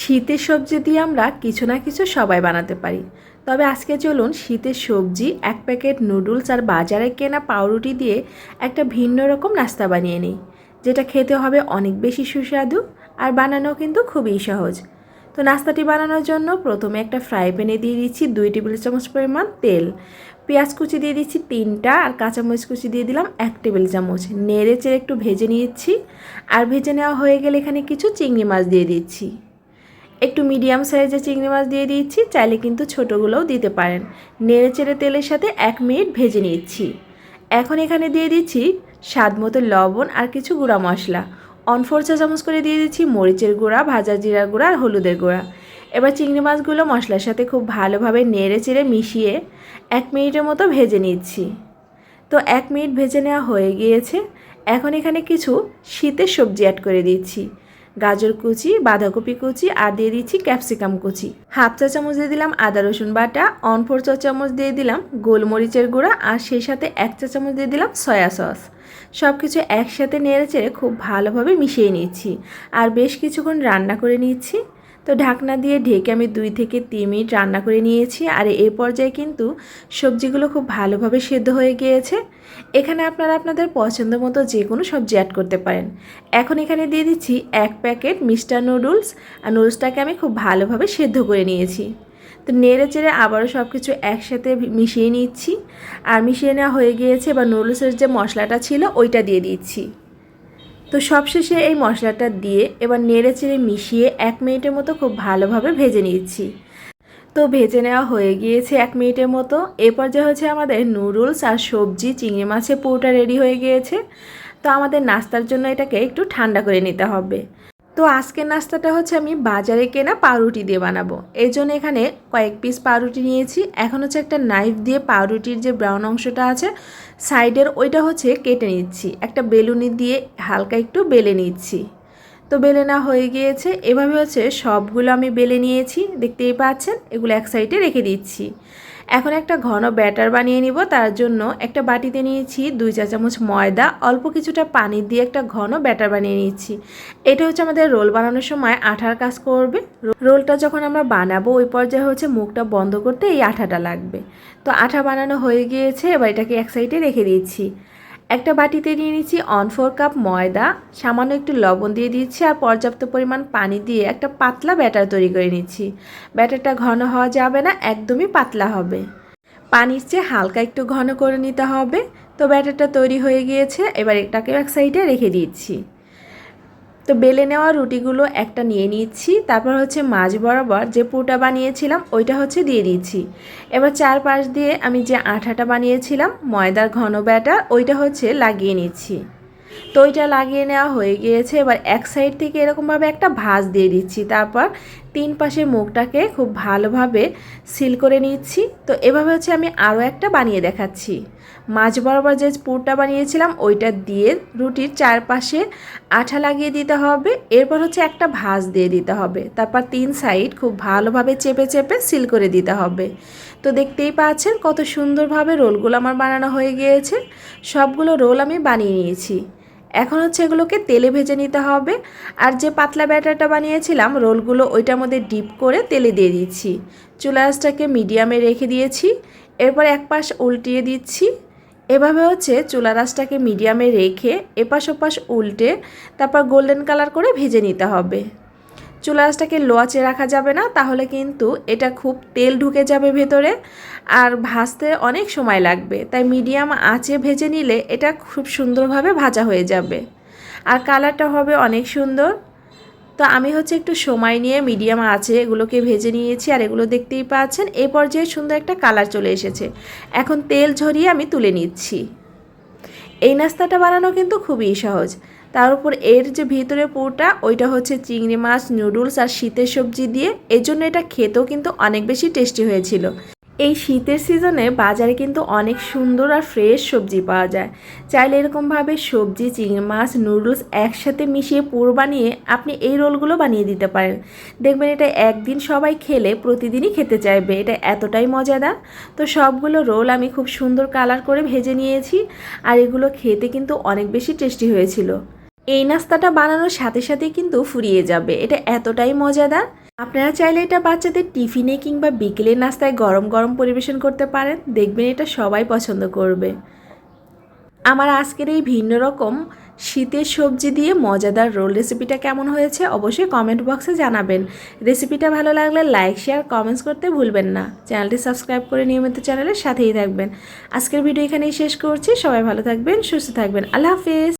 শীতের সবজি দিয়ে আমরা কিছু না কিছু সবাই বানাতে পারি। তবে আজকে চলুন শীতের সবজি, এক প্যাকেট নুডলস আর বাজারে কেনা পাউরুটি দিয়ে একটা ভিন্ন রকম নাস্তা বানিয়ে নিই, যেটা খেতে হবে অনেক বেশি সুস্বাদু আর বানানো কিন্তু খুবই সহজ। তো নাস্তাটি বানানোর জন্য প্রথমে একটা ফ্রাই প্যানে দিয়ে দিচ্ছি দুই টেবিল চামচ পরিমাণ তেল। পেঁয়াজ কুচি দিয়ে দিচ্ছি তিনটা আর কাঁচামরিচ কুচি দিয়ে দিলাম এক টেবিল চামচ। নেড়ে চেড়ে একটু ভেজে নিচ্ছি আর ভেজে নেওয়া হয়ে গেলে এখানে কিছু চিংড়ি মাছ দিয়ে দিচ্ছি। একটু মিডিয়াম সাইজের চিংড়ি মাছ দিয়ে দিচ্ছি, চাইলে কিন্তু ছোটোগুলোও দিতে পারেন। নেড়ে চেড়ে তেলের সাথে এক মিনিট ভেজে নিচ্ছি। এখন এখানে দিয়ে দিচ্ছি স্বাদ মতো লবণ আর কিছু গুঁড়া মশলা। অন ফোর চা চামচ করে দিয়ে দিচ্ছি মরিচের গুঁড়া, ভাজা জিরার গুঁড়া আর হলুদের গুঁড়া। এবার চিংড়ি মাছগুলো মশলার সাথে খুব ভালোভাবে নেড়ে চেড়ে মিশিয়ে এক মিনিটের মতো ভেজে নিচ্ছি। তো এক মিনিট ভেজে নেওয়া হয়ে গিয়েছে। এখন এখানে কিছু শীতের সবজি অ্যাড করে দিচ্ছি। গাজর কুচি, বাঁধাকপি কুচি আর দিয়ে দিচ্ছি ক্যাপসিকাম কুচি। হাফ চা চামচ দিয়ে দিলাম আদা রসুন বাটা, অন ফোর চা চামচ দিয়ে দিলাম গোলমরিচের গুঁড়া আর সেই সাথে এক চা চামচ দিয়ে দিলাম সয়া সস। সব কিছু একসাথে নেড়ে চেড়ে খুব ভালোভাবে মিশিয়ে নিচ্ছি। আর বেশ কিছুক্ষণ রান্না করে নিচ্ছি। তো ঢাকনা দিয়ে ঢেকে আমি দুই থেকে তিন মিনিট রান্না করে নিয়েছি আর এই পর্যায়ে কিন্তু সবজিগুলো খুব ভালোভাবে সেদ্ধ হয়ে গিয়েছে। এখানে আপনারা আপনাদের পছন্দ মতো যে কোনো সবজি অ্যাড করতে পারেন। এখন এখানে দিয়ে দিচ্ছি এক প্যাকেট মিস্টার নুডলস আর নুডলসটাকে আমি খুব ভালোভাবে সেদ্ধ করে নিয়েছি। তো নেড়ে চেড়ে আবারও সব কিছু একসাথে মিশিয়ে নিচ্ছি। আর মিশিয়ে নেওয়া হয়ে গিয়েছে বা নুডলসের যে মশলাটা ছিল ওইটা দিয়ে দিচ্ছি। তো সবশেষে এই মশলাটা দিয়ে এবার নেড়ে চেড়ে মিশিয়ে এক মিনিটের মতো খুব ভালোভাবে ভেজে নিচ্ছি। তো ভেজে নেওয়া হয়ে গিয়েছে এক মিনিটের মতো। এরপর যে হচ্ছে আমাদের নুডলস আর সবজি, চিংড়ি মাছের পুরোটা রেডি হয়ে গিয়েছে। তো আমাদের নাস্তার জন্য এটাকে একটু ঠান্ডা করে নিতে হবে। তো আজকের নাস্তাটা হচ্ছে আমি বাজারে কেনা পাউরুটি দিয়ে বানাবো। এই জন্য এখানে কয়েক পিস পাউরুটি নিয়েছি। এখন হচ্ছে একটা নাইফ দিয়ে পাউরুটির যে ব্রাউন অংশটা আছে সাইডের ওইটা হচ্ছে কেটে নিচ্ছি। একটা বেলুনি দিয়ে হালকা একটু বেলে নিচ্ছি। তো বেলে না হয়ে গিয়েছে। এভাবে হচ্ছে সবগুলো আমি বেলে নিয়েছি। দেখতেই পাচ্ছেন, এগুলো এক সাইডে রেখে দিচ্ছি। এখন একটা ঘন ব্যাটার বানিয়ে নিব। তার জন্য একটা বাটিতে নিয়েছি দুই চা চামচ ময়দা, অল্প কিছুটা পানি দিয়ে একটা ঘন ব্যাটার বানিয়ে নিয়েছি। এটা হচ্ছে আমাদের রোল বানানোর সময় আঠার কাজ করবে। রোলটা যখন আমরা বানাবো, ওই পর্যায়ে হচ্ছে মুখটা বন্ধ করতে এই আঠাটা লাগবে। তো আঠা বানানো হয়ে গিয়েছে, এবার এটাকে এক সাইডে রেখে দিচ্ছি। একটা বাটিতে নিয়ে নিচ্ছি অন ফোর কাপ ময়দা, সামান্য একটু লবণ দিয়ে দিচ্ছি আর পর্যাপ্ত পরিমাণ পানি দিয়ে একটা পাতলা ব্যাটার তৈরি করে নিচ্ছি। ব্যাটারটা ঘন হওয়া যাবে না, একদমই পাতলা হবে। পানির চেয়ে হালকা একটু ঘন করে নিতে হবে। তো ব্যাটারটা তৈরি হয়ে গিয়েছে, এবার এটাকে এক সাইডে রেখে দিচ্ছি। তো বেলে নেওয়া রুটিগুলো একটা নিয়ে নিচ্ছি, তারপর হচ্ছে মাছ বরাবর যে পুরটা বানিয়েছিলাম ওইটা হচ্ছে দিয়ে দিচ্ছি। এবার চারপাশ দিয়ে আমি যে আঠাটা বানিয়েছিলাম, ময়দার ঘন ব্যাটার ওইটা হচ্ছে লাগিয়ে নিচ্ছি। তো ওইটা লাগিয়ে নেওয়া হয়ে গিয়েছে। এবার এক সাইড থেকে এরকমভাবে একটা ভাঁজ দিয়ে দিচ্ছি। তারপর তিন পাশে মুখটাকে খুব ভালোভাবে সিল করে নিচ্ছি। তো এভাবে হচ্ছে আমি আরও একটা বানিয়ে দেখাচ্ছি। মাছ বরাবর যে পুরটা বানিয়েছিলাম, ওইটা দিয়ে রুটির চারপাশে আঠা লাগিয়ে দিতে হবে। এরপর হচ্ছে একটা ভাঁজ দিয়ে দিতে হবে। তারপর তিন সাইড খুব ভালোভাবে চেপে চেপে সিল করে দিতে হবে। তো দেখতেই পাচ্ছেন কত সুন্দরভাবে রোলগুলো আমার বানানো হয়ে গিয়েছে। সবগুলো রোল আমি বানিয়ে নিয়েছি। এখন হচ্ছে এগুলোকে তেলে ভেজে নিতে হবে। আর যে পাতলা ব্যাটারটা বানিয়েছিলাম, রোলগুলো ওইটার মধ্যে ডিপ করে তেলে দিয়ে দিচ্ছি। চুলা মিডিয়ামে রেখে দিয়েছি। এরপর এক পাশ উল্টিয়ে দিচ্ছি। এভাবে হচ্ছে চুলা রাসটাকে মিডিয়ামে রেখে এপাশ ওপাশ উল্টে তারপর গোল্ডেন কালার করে ভেজে নিতে হবে। চুলা আঁচটাকে লোয়াচে রাখা যাবে না, তাহলে কিন্তু এটা খুব তেল ঢুকে যাবে ভেতরে আর ভাজতে অনেক সময় লাগবে। তাই মিডিয়াম আঁচে ভেজে নিলে এটা খুব সুন্দরভাবে ভাজা হয়ে যাবে। আর কালারটা হবে অনেক সুন্দর। তো আমি হচ্ছে একটু সময় নিয়ে মিডিয়াম আছে এগুলোকে ভেজে নিয়েছি আর এগুলো দেখতেই পাচ্ছেন এই পর্যায়ে সুন্দর একটা কালার চলে এসেছে। এখন তেল ঝরিয়ে আমি তুলে নিচ্ছি। এই নাস্তাটা বানানো কিন্তু খুবই সহজ। তার উপর এর যে ভিতরে পুরোটা, ওইটা হচ্ছে চিংড়ি মাছ, নুডলস আর শীতের সবজি দিয়ে। এজন্য এটা খেতেও কিন্তু অনেক বেশি টেস্টি হয়েছিল। এই শীতের সিজনে বাজারে কিন্তু অনেক সুন্দর আর ফ্রেশ সবজি পাওয়া যায়। চাইলে এরকমভাবে সবজি, চিংড়ি মাছ, নুডলস একসাথে মিশিয়ে পুর বানিয়ে আপনি এই রোলগুলো বানিয়ে দিতে পারেন। দেখবেন এটা একদিন সবাই খেলে প্রতিদিনই খেতে চাইবে। এটা এতটাই মজাদার। তো সবগুলো রোল আমি খুব সুন্দর কালার করে ভেজে নিয়েছি আর এগুলো খেতে কিন্তু অনেক বেশি টেস্টি হয়েছিল। এই নাস্তাটা বানানোর সাথে সাথে কিন্তু ফুরিয়ে যাবে। এটা এতটাই মজাদার আপনারা চাইলে এটা বাচ্চাদের টিফিনে কিংবা বিকেলের নাস্তায় গরম গরম পরিবেশন করতে পারেন। দেখবেন এটা সবাই পছন্দ করবে। আমার আজকের এই ভিন্ন রকম শীতের সবজি দিয়ে মজাদার রোল রেসিপিটা কেমন হয়েছে অবশ্যই কমেন্ট বক্সে জানাবেন। রেসিপিটা ভালো লাগলে লাইক, শেয়ার, কমেন্টস করতে ভুলবেন না। চ্যানেলটি সাবস্ক্রাইব করে নিয়মিত চ্যানেলের সাথেই থাকবেন। আজকের ভিডিও এখানেই শেষ করছি। সবাই ভালো থাকবেন, সুস্থ থাকবেন। আল্লাহ হাফিজ।